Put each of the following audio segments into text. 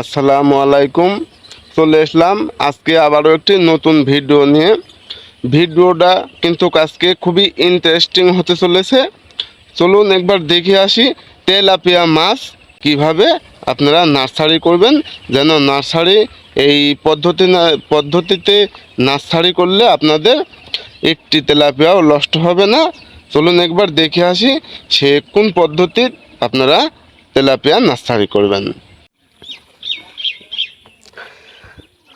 আসসালামু আলাইকুম। চলে এসলাম আজকে আবারও একটি নতুন ভিডিও নিয়ে। ভিডিওটা কিন্তু আজকে খুবই ইন্টারেস্টিং হতে চলেছে। চলুন একবার দেখে আসি, তেলাপিয়া মাছ কীভাবে আপনারা নার্সারি করবেন, যেন নার্সারি এই পদ্ধতি পদ্ধতিতে নার্সারি করলে আপনাদের একটি তেলাপিয়াও নষ্ট হবে না। চলুন একবার দেখে আসি, সে কোন পদ্ধতির আপনারা তেলাপিয়া নার্সারি করবেন।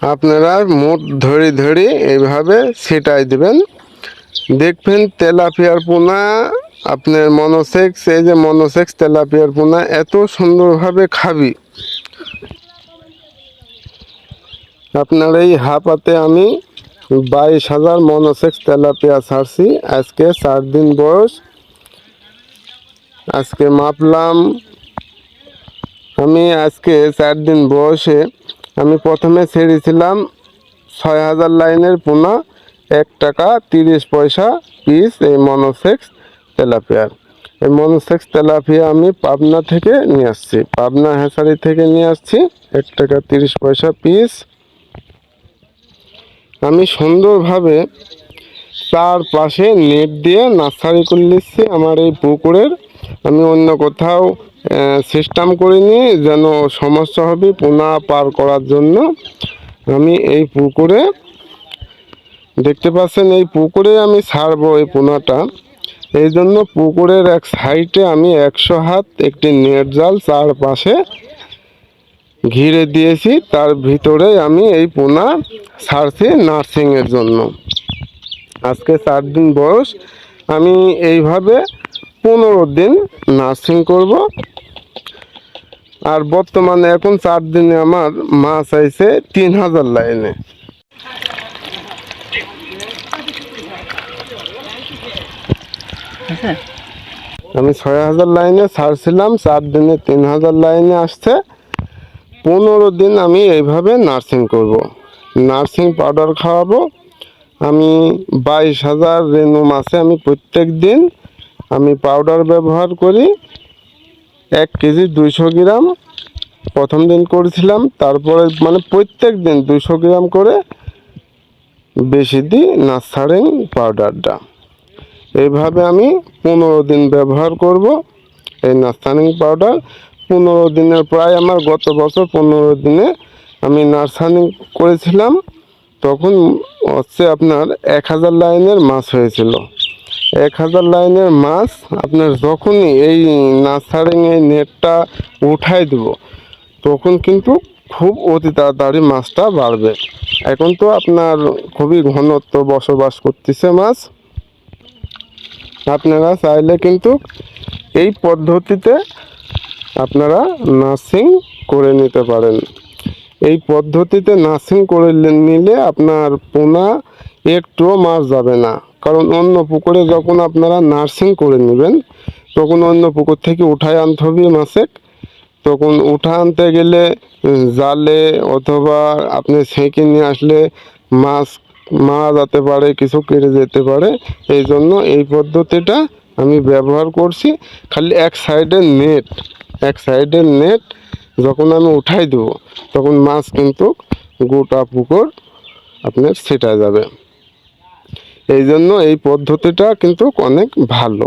আপনারা মুঠ ধরে ধরে এইভাবে ছিটাই দিবেন। দেখবেন তেলাপিয়ার পোনা, আপনার মনোসেক্স এই যে মনোসেক্স তেলাপিয়ার পোনা এত সুন্দরভাবে খাবি। আপনার এই হাফাতে আমি বাইশ হাজার মনোসেক্স তেলাপিয়া ছাড়ছি। আজকে চার দিন বয়স। আজকে মাপলাম। আমি আজকে চার দিন বয়সে আমি প্রথমে ছেড়েছিলাম ছয় হাজার লাইনের পোনা, এক টাকা তিরিশ পয়সা পিস এই মনোসেক্স তেলাপিয়ার এই মনোসেক্স তেলাপিয়া আমি পাবনা থেকে নিয়ে আসছি। পাবনা হেসারি থেকে নিয়ে আসছি, এক টাকা তিরিশ পয়সা পিস আমি সুন্দরভাবে চারপাশে নেট দিয়ে নার্সারি করে নিচ্ছি আমার এই পুকুরের আমি অন্য কোথাও সিস্টেম করিনি যেন সমস্যা হবে পোনা পার করার জন্য। আমি এই পুকুরে, দেখতে পাচ্ছেন এই পুকুরে আমি ছাড়বো এই পোনাটা। এই জন্য পুকুরের এক সাইডে আমি একশো হাত একটি নেট জাল চারপাশে ঘিরে দিয়েছি, তার ভিতরে আমি এই পোনা ছাড়ছি নার্সিংয়ের জন্য। আজকে চার দিন বয়স, আমি এইভাবে পনেরো দিন নার্সিং করব। আর বর্তমানে এখন চার দিনে আমার মাছ আইছে তিন হাজার লাইনে। আমি ছয় হাজার লাইনে ছাড়ছিলাম চার দিনে তিন হাজার লাইনে আসছে। পনেরো দিন আমি এইভাবে নার্সিং করব। নার্সিং পাউডার খাওয়াবো। আমি বাইশ হাজার রেনু মাসে আমি প্রত্যেক দিন আমি পাউডার ব্যবহার করি। এক কেজি দুইশো গ্রাম। প্রথম দিন করেছিলাম, তারপরে মানে প্রত্যেক দিন দুইশো গ্রাম করে বেশি দিই নার্সারিং পাউডারটা এইভাবে আমি পনেরো দিন ব্যবহার করব এই নার্সারিং পাউডার পনেরো দিনের প্রায় আমার গত বছর পনেরো দিনে আমি নার্সারিং করেছিলাম। তখন হচ্ছে আপনার এক হাজার লাইনের মাছ হয়েছিল। এক হাজার লাইনের মাছ আপনার যখনই এই নার্সারিং এই নেটটা উঠাই দেব, তখন কিন্তু খুব অতি তাড়াতাড়ি মাছটা বাড়বে। এখন তো আপনার খুবই ঘনত্ব বসবাস করতেছে মাছ। আপনারা চাইলে কিন্তু এই পদ্ধতিতে আপনারা নার্সিং করে নিতে পারেন। এই পদ্ধতিতে নার্সিং করে নিলে আপনার পোনা একটুও মাছ যাবে না। কারণ অন্য পুকুরে যখন আপনারা নার্সিং করে নেবেন, তখন অন্য পুকুর থেকে উঠায় আনতে হবে মাছেক তখন উঠা আনতে গেলে জালে অথবা আপনি ছেঁকে নিয়ে আসলে মাছ, মারা যেতে পারে, কিছু কেটে যেতে পারে। এই জন্য এই পদ্ধতিটা আমি ব্যবহার করছি। খালি এক সাইডের নেট এক সাইডের নেট যখন আমি উঠাই দেবো, তখন মাছ কিন্তু গোটা পুকুর আপনার ছেটা যাবে। এই জন্য এই পদ্ধতিটা কিন্তু অনেক ভালো।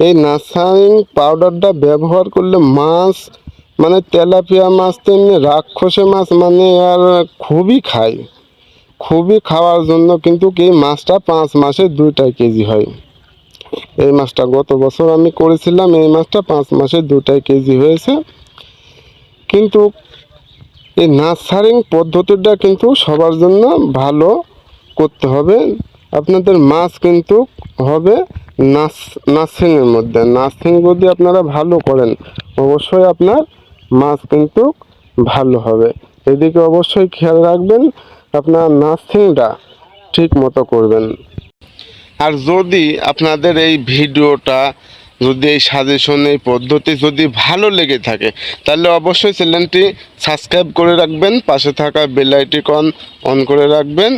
এই নার্সারিং পাউডারটা ব্যবহার করলে মাছ মানে তেলাপিয়া মাছ তো এমনি রাক্ষসে মাছ মানে আর খুবই খায়। খুবই খাওয়ার জন্য কিন্তু এই মাছটা পাঁচ মাসে দুইটা কেজি হয়। এই মাছটা গত বছর আমি করেছিলাম, এই মাছটা পাঁচ মাসে দুটাই কেজি হয়েছে। কিন্তু এই নার্সারিং পদ্ধতিটা কিন্তু সবার জন্য ভালো। করতে হবে। আপনাদের মাছ কিন্তু হবে নার্স নার্সিংয়ের মধ্যে। নার্সিং যদি আপনারা ভালো করেন, অবশ্যই আপনার মাছ কিন্তু ভালো হবে। এদিকে অবশ্যই খেয়াল রাখবেন, আপনার নার্সিংটা ঠিক মতো করবেন। আর যদি আপনাদের এই ভিডিওটা যদি এই সাজেশন এই পদ্ধতি যদি ভালো লেগে থাকে, তাহলে অবশ্যই চ্যানেলটি সাবস্ক্রাইব করে রাখবেন, পাশে থাকা বেল আইকন অন করে রাখবেন।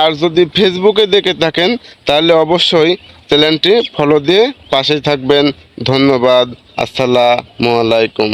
আর যদি ফেসবুকে দেখে থাকেন, তাহলে অবশ্যই চ্যানেলটি ফলো দিয়ে পাশে থাকবেন। ধন্যবাদ, আসসালামু আলাইকুম।